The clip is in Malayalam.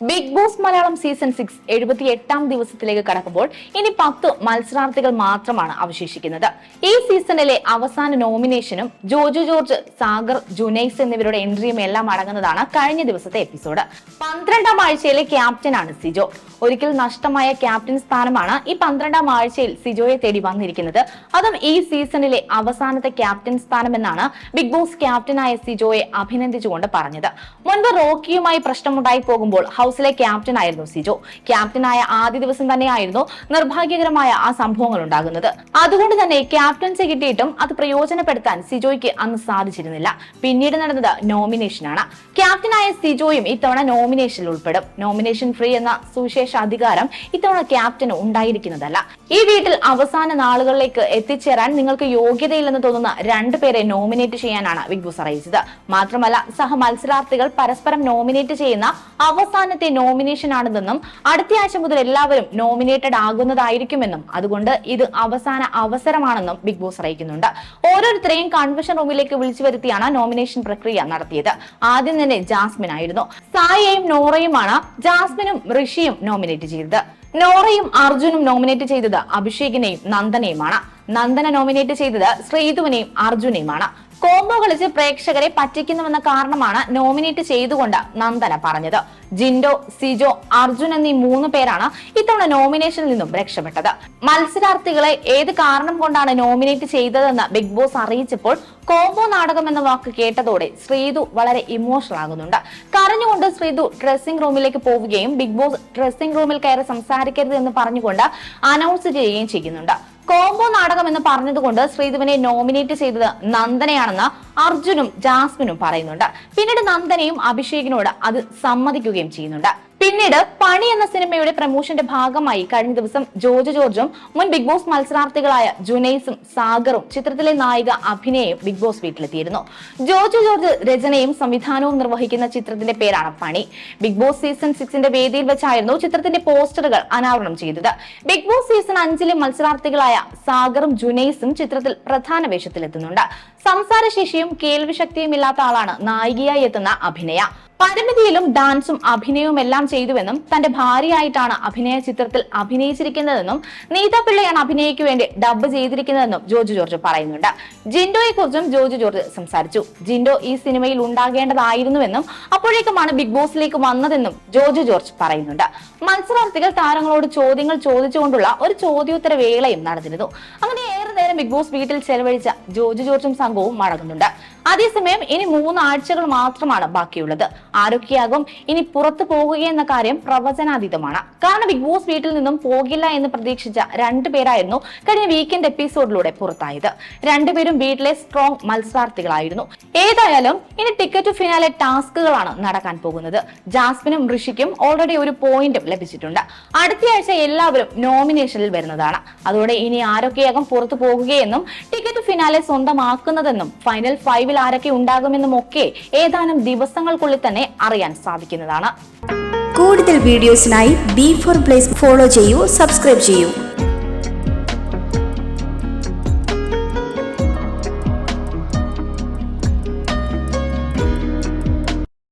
Bigg Boss Malayalam season six എഴുപത്തി എട്ടാം ദിവസത്തിലേക്ക് കടക്കുമ്പോൾ ഇനി പത്ത് മത്സരാർത്ഥികൾ മാത്രമാണ് അവശേഷിക്കുന്നത്. ഈ സീസണിലെ അവസാന നോമിനേഷനും ജോജു ജോർജ് സാഗർ ജുനൈസ് എന്നിവരുടെ എൻട്രിയും എല്ലാം അടങ്ങുന്നതാണ് കഴിഞ്ഞ ദിവസത്തെ എപ്പിസോഡ് പന്ത്രണ്ടാം ആഴ്ചയിലെ ക്യാപ്റ്റനാണ് സിജോ. ഒരിക്കൽ നഷ്ടമായ ക്യാപ്റ്റൻ സ്ഥാനമാണ് ഈ പന്ത്രണ്ടാം ആഴ്ചയിൽ സിജോയെ തേടി വന്നിരിക്കുന്നത്. അതും ഈ സീസണിലെ അവസാനത്തെ ക്യാപ്റ്റൻ സ്ഥാനം എന്നാണ് ബിഗ് ബോസ് ക്യാപ്റ്റനായ സിജോയെ അഭിനന്ദിച്ചുകൊണ്ട് പറഞ്ഞത്. മുൻപ് റോക്കിയുമായി പ്രശ്നമുണ്ടായി പോകുമ്പോൾ ഹൗസിലെ ക്യാപ്റ്റൻ ആയിരുന്നു സിജോ. ക്യാപ്റ്റനായ ആദ്യ ദിവസം തന്നെയായിരുന്നു നിർഭാഗ്യകരമായ ആ സംഭവങ്ങൾ ഉണ്ടാകുന്നത്. അതുകൊണ്ട് തന്നെ ക്യാപ്റ്റൻസി കിട്ടിയിട്ടും അത് പ്രയോജനപ്പെടുത്താൻ സിജോയ്ക്ക് അന്ന് സാധിച്ചിരുന്നില്ല. പിന്നീട് നടന്നത് നോമിനേഷനാണ്. ക്യാപ്റ്റനായ സിജോയും ഇത്തവണ നോമിനേഷനിൽ ഉൾപ്പെടും. നോമിനേഷൻ ഫ്രീ എന്ന സുവിശേഷ അധികാരം ഇത്തവണ ക്യാപ്റ്റന് ഉണ്ടായിരിക്കുന്നതല്ല. ഈ വീട്ടിൽ അവസാന നാളുകളിലേക്ക് എത്തിച്ചേരാൻ നിങ്ങൾക്ക് യോഗ്യതയില്ലെന്ന് തോന്നുന്ന രണ്ടുപേരെ നോമിനേറ്റ് ചെയ്യാനാണ് ബിഗ് ബോസ് അറിയിച്ചത്. മാത്രമല്ല സഹ മത്സരാർത്ഥികൾ പരസ്പരം നോമിനേറ്റ് ചെയ്യുന്ന അവസാനത്തെ നോമിനേഷൻ ആണെന്നും അടുത്ത ആഴ്ച മുതൽ എല്ലാവരും നോമിനേറ്റഡ് ആകുന്നതായിരിക്കുമെന്നും അതുകൊണ്ട് ഇത് അവസാന അവസരമാണെന്നും ബിഗ് ബോസ് അറിയിക്കുന്നുണ്ട്. ഓരോരുത്തരെയും കൺവെൻഷൻ റൂമിലേക്ക് വിളിച്ചു വരുത്തിയാണ് നോമിനേഷൻ പ്രക്രിയ നടത്തിയത്. ആദ്യം തന്നെ ജാസ്മിൻ ആയിരുന്നു. സായയും നോറയുമാണ് ജാസ്മിനും ഋഷിയും നോമിനേറ്റ് ചെയ്തത്. നോറയും അർജുനും നോമിനേറ്റ് ചെയ്തത് അഭിഷേകിനെയും നന്ദനെയുമാണ്. നന്ദന നോമിനേറ്റ് ചെയ്തത് ശ്രീതുവിനെയും അർജുനെയുമാണ്. കോംബോ കളിച്ച് പ്രേക്ഷകരെ പറ്റിക്കുന്നുവെന്ന കാരണമാണ് നോമിനേറ്റ് ചെയ്തുകൊണ്ട് നന്ദന പറഞ്ഞത്. ജിൻഡോ സിജോ അർജുൻ എന്നീ മൂന്ന് പേരാണ് ഇത്തവണ നോമിനേഷനിൽ നിന്നും രക്ഷപ്പെട്ടത്. മത്സരാർത്ഥികളെ ഏത് കാരണം കൊണ്ടാണ് നോമിനേറ്റ് ചെയ്തതെന്ന് ബിഗ് ബോസ് അറിയിച്ചപ്പോൾ കോംബോ നാടകം എന്ന വാക്ക് കേട്ടതോടെ ശ്രീതു വളരെ ഇമോഷണൽ ആകുന്നുണ്ട്. കരഞ്ഞുകൊണ്ട് ശ്രീതു ഡ്രസ്സിംഗ് റൂമിലേക്ക് പോവുകയും ബിഗ് ബോസ് ഡ്രസ്സിംഗ് റൂമിൽ കയറി സംസാരിക്കരുത് എന്ന് പറഞ്ഞുകൊണ്ട് അനൗൺസ് ചെയ്യുകയും ചെയ്യുന്നുണ്ട്. കോംബോ നാടകം എന്ന് പറഞ്ഞതുകൊണ്ട് ശ്രീധുവിനെ നോമിനേറ്റ് ചെയ്തത് നന്ദനയാണെന്ന് അർജുനും ജാസ്മിനും പറയുന്നുണ്ട്. പിന്നീട് നന്ദനയും അഭിഷേകിനോട് അത് സമ്മതിക്കുകയും ചെയ്യുന്നുണ്ട്. പിന്നീട് പണി എന്ന സിനിമയുടെ പ്രമോഷന്റെ ഭാഗമായി കഴിഞ്ഞ ദിവസം ജോർജ് ജോർജും മുൻ ബിഗ് ബോസ് മത്സരാർത്ഥികളായ ജുനൈസും സാഗറും ചിത്രത്തിലെ നായിക അഭിനയും ബിഗ് ബോസ് വീട്ടിലെത്തിയിരുന്നു. ജോർജ് ജോർജ് രചനയും സംവിധാനവും നിർവഹിക്കുന്ന ചിത്രത്തിന്റെ പേരാണ് പണി. ബിഗ് ബോസ് സീസൺ സിക്സിന്റെ വേദിയിൽ വെച്ചായിരുന്നു ചിത്രത്തിന്റെ പോസ്റ്ററുകൾ അനാവരണം ചെയ്തത്. ബിഗ് ബോസ് സീസൺ അഞ്ചിലെ മത്സരാർത്ഥികളായ സാഗറും ജുനൈസും ചിത്രത്തിൽ പ്രധാന വേഷത്തിലെത്തുന്നുണ്ട്. സംസാരശേഷിയും കേൾവിശക്തിയും ഇല്ലാത്ത ആളാണ് നായികയായി എത്തുന്ന അഭിനയ. പരിമിതിയിലും ഡാൻസും അഭിനയവും എല്ലാം ചെയ്തുവെന്നും തന്റെ ഭാര്യയായിട്ടാണ് അഭിനയ ചിത്രത്തിൽ അഭിനയിച്ചിരിക്കുന്നതെന്നും നീത പിള്ളയാണ് അഭിനയയ്ക്ക് വേണ്ടി ഡബ് ചെയ്തിരിക്കുന്നതെന്നും ജോർജ് ജോർജ് പറയുന്നുണ്ട്. ജിൻഡോയെ കുറിച്ചും ജോർജ് ജോർജ് സംസാരിച്ചു. ജിൻഡോ ഈ സിനിമയിൽ ഉണ്ടാകേണ്ടതായിരുന്നുവെന്നും അപ്പോഴേക്കുമാണ് ബിഗ് ബോസിലേക്ക് വന്നതെന്നും ജോർജ് ജോർജ് പറയുന്നുണ്ട്. മത്സരാർത്ഥികൾ താരങ്ങളോട് ചോദ്യങ്ങൾ ചോദിച്ചുകൊണ്ടുള്ള ഒരു ചോദ്യോത്തര വേളയും നടന്നിരുന്നു. അങ്ങനെ നേരം ബിഗ് ബോസ് വീട്ടിൽ ചെലവഴിച്ച ജോജു ജോർജും സംഘവും മടങ്ങുന്നുണ്ട്. അതേസമയം ഇനി മൂന്ന് ആഴ്ചകൾ മാത്രമാണ് ബാക്കിയുള്ളത്. ആരൊക്കെയാകും ഇനി പുറത്തു പോകുകയെന്ന കാര്യം പ്രവചനാതീതമാണ്. കാരണം ബിഗ് ബോസ് വീട്ടിൽ നിന്നും പോകില്ല എന്ന് പ്രതീക്ഷിച്ച രണ്ടുപേരായിരുന്നു കഴിഞ്ഞ വീക്കെൻഡ് എപ്പിസോഡിലൂടെ പുറത്തായത്. രണ്ടുപേരും വീട്ടിലെ സ്ട്രോങ് മത്സരാർത്ഥികളായിരുന്നു. ഏതായാലും ഇനി ടിക്കറ്റ് ഫിനാലെ ടാസ്കുകളാണ് നടക്കാൻ പോകുന്നത്. ജാസ്മിനും ഋഷിക്കും ഓൾറെഡി ഒരു പോയിന്റും ലഭിച്ചിട്ടുണ്ട്. അടുത്തയാഴ്ച എല്ലാവരും നോമിനേഷനിൽ വരുന്നതാണ്. അതോടെ ഇനി ആരൊക്കെയാകും പുറത്തു പോകുകയെന്നും ടിക്കറ്റ് ഫിനാലെ സ്വന്തമാക്കുന്നതെന്നും ഫൈനൽ ഫൈവിൽ ആരൊക്കെ ഉണ്ടാകുമെന്നും ഒക്കെ ഏതാനും ദിവസങ്ങൾക്കുള്ളിൽ തന്നെ അറിയാൻ സാധിക്കുന്നതാണ്. കൂടുതൽ വീഡിയോസിനായി ബി ഫോർ പ്ലേസ് ഫോളോ ചെയ്യൂ സബ്സ്ക്രൈബ് ചെയ്യൂ.